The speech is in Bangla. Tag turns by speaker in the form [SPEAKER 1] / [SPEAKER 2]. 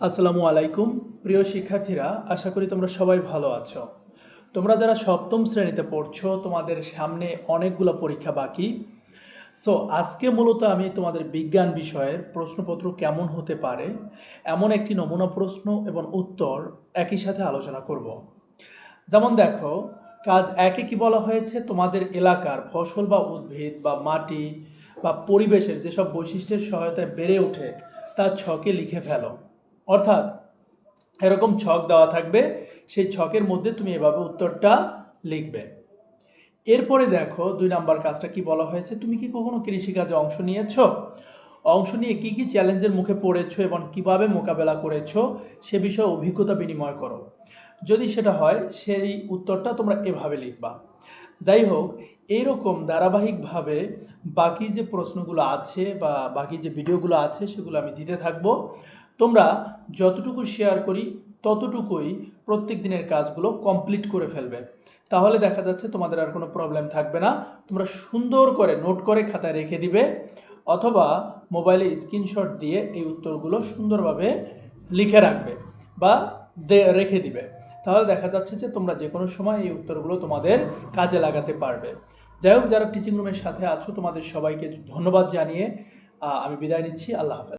[SPEAKER 1] আসসালামু আলাইকুম। প্রিয় শিক্ষার্থীরা, আশা করি তোমরা সবাই ভালো আছো। তোমরা যারা সপ্তম শ্রেণীতে পড়ছো, তোমাদের সামনে অনেকগুলো পরীক্ষা বাকি। সো আজকে মূলত আমি তোমাদের বিজ্ঞান বিষয়ের প্রশ্নপত্র কেমন হতে পারে, এমন একটি নমুনা প্রশ্ন এবং উত্তর একই সাথে আলোচনা করব। যেমন দেখো, কাজ একে কি বলা হয়েছে? তোমাদের এলাকার ফসল বা উদ্ভিদ বা মাটি বা পরিবেশের যেসব বৈশিষ্ট্যের সহায়তায় বেড়ে ওঠে, তা ছকে লিখে ফেলো। অর্থাৎ এরকম ছক দেওয়া থাকবে, সেই ছকের মধ্যে তুমি এভাবে উত্তরটা লিখবে। এরপরে দেখো, দুই নাম্বার কাজটা কি বলা হয়েছে? তুমি কি কখনো কৃষিকাজে অংশ নিয়েছো? অংশ নিয়ে কি কি চ্যালেঞ্জের মুখে পড়েছো এবং কীভাবে মোকাবেলা করেছ, সে বিষয়ে অভিজ্ঞতা বিনিময় করো। যদি সেটা হয়, সেই উত্তরটা তোমরা এভাবে লিখবা। যাই হোক, এইরকম ধারাবাহিকভাবে বাকি যে প্রশ্নগুলো আছে বা বাকি যে ভিডিওগুলো আছে, সেগুলো আমি দিতে থাকব। তোমরা যতটুকু শেয়ার করি, ততটুকুই প্রত্যেক দিনের কাজগুলো কমপ্লিট করে ফেলবে। তাহলে দেখা যাচ্ছে তোমাদের আর কোনো প্রবলেম থাকবে না। তোমরা সুন্দর করে নোট করে খাতায় রেখে দিবে, অথবা মোবাইলে স্ক্রিনশট দিয়ে এই উত্তরগুলো সুন্দরভাবে লিখে রাখবে বা রেখে দিবে। তাহলে দেখা যাচ্ছে যে তোমরা যে কোনো সময় এই উত্তরগুলো তোমাদের কাজে লাগাতে পারবে। যাই হোক, যারা টিচিং রুমের সাথে আছো, তোমাদের সবাইকে ধন্যবাদ জানিয়ে আমি বিদায় নিচ্ছি। আল্লাহ হাফেজ।